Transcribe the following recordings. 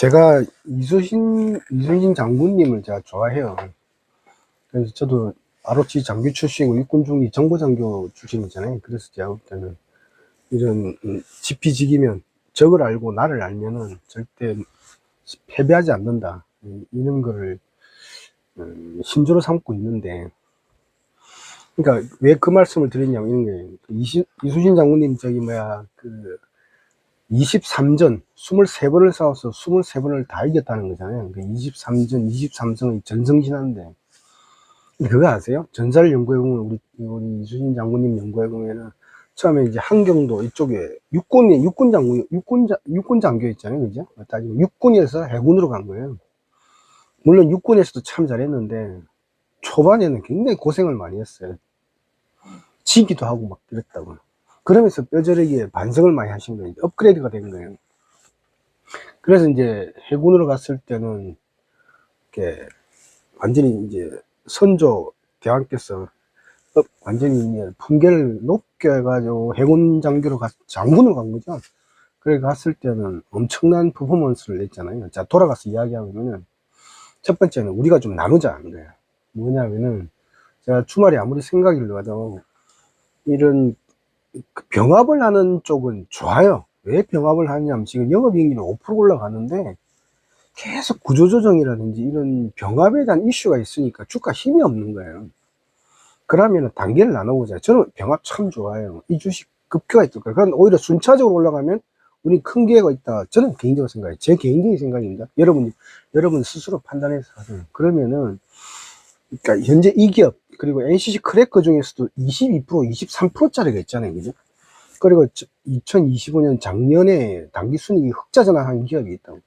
제가 이수신, 이순신 장군님을 제가 좋아해요. 그래서 저도 ROC 장교 출신이고 육군 중위 정보 장교 출신이잖아요. 그래서 제가 볼 때는 이런 음, 지피지기면 적을 알고 나를 알면은 절대 패배하지 않는다. 음, 이런 거를 음, 신조로 삼고 있는데 그러니까 왜 그 말씀을 드리냐면 이런 이시, 이수신 장군님 저기 뭐야 그 23전 23번을 싸워서 23번을 다 이겼다는 거잖아요. 그 23전 23승의 전성신한데 그거 아세요? 전사를 연구해 보면 우리, 우리 이수신 장군님 연구해 보면은 처음에 이제 한경도 이쪽에 육군이 육군 장군 육군 자, 육군 장교 있잖아요, 그죠? 따지면 육군에서 해군으로 간 거예요. 물론 육군에서도 참 잘했는데 초반에는 굉장히 고생을 많이 했어요. 지기도 하고 막 그랬다고. 그러면서 뼈저리게 반성을 많이 하신 거예요. 업그레이드가 된 거예요. 그래서 이제 해군으로 갔을 때는 이렇게 완전히 이제 선조 대왕께서 어, 완전히 이제 품계를 높게 해가지고 해군 장교로 가, 장군으로 간 거죠. 그래 갔을 때는 엄청난 퍼포먼스를 냈잖아요. 자, 돌아가서 이야기하면은 첫 번째는 우리가 좀 나누자는 거예요. 뭐냐면은 제가 주말에 아무리 생각이 나도 이런 그 병합을 하는 쪽은 좋아요. 왜 병합을 하냐면 지금 영업이익률이 5% 올라가는데 계속 구조조정이라든지 이런 병합에 대한 이슈가 있으니까 주가 힘이 없는 거예요. 그러면 단계를 나눠보자. 저는 병합 참 좋아해요. 이 주식 급격하게 뜰 거예요. 그럼 오히려 순차적으로 올라가면 우리 큰 기회가 있다. 저는 개인적으로 생각해요. 제 개인적인 생각입니다. 여러분, 여러분 스스로 판단해서 하세요. 그러면은, 그러니까 현재 이 기업, 그리고 NCC 크래커 중에서도 22%, 23%짜리가 있잖아요. 그죠? 그리고 2025년 작년에 단기 순이익이 흑자 전환한 기업이 있다고.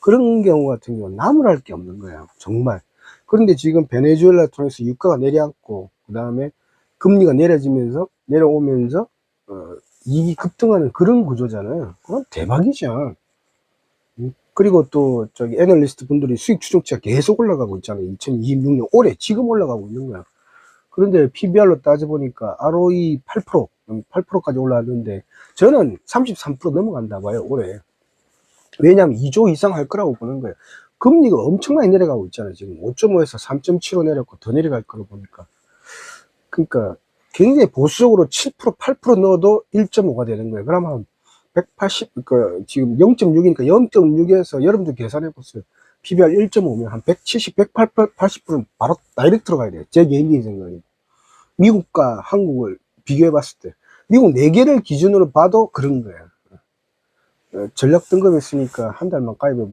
그런 경우 같은 경우는 나무랄 게 없는 거예요. 정말. 그런데 지금 베네수엘라 통해서 유가가 내려앉고, 그 다음에 금리가 내려지면서, 내려오면서, 어, 이익이 급등하는 그런 구조잖아요. 그건 대박이죠. 음, 그리고 또, 저기, 애널리스트 분들이 수익 추정치가 계속 올라가고 있잖아요. 2026년 올해 지금 올라가고 있는 거야. 그런데 PBR로 따져보니까 ROE 8%, 8%까지 올라왔는데, 저는 33% 넘어간다 봐요, 올해. 왜냐하면 2조 이상 할 거라고 보는 거예요. 금리가 엄청나게 내려가고 있잖아요. 지금 5.5에서 3.75 내렸고 더 내려갈 거로 보니까. 그러니까 굉장히 보수적으로 7% 8% 넣어도 1.5가 되는 거예요. 그러면 180, 그 지금 0.6이니까 0.6에서 여러분들 계산해 보세요. PBR 1.5면 한 170, 180, 80%는 바로 다이렉트로 가야 돼요. 제 개인적인 생각이. 미국과 한국을 비교해 봤을 때. 미국 4개를 기준으로 봐도 그런 거예요. 어, 전략 등급 했으니까 한 달만 가입해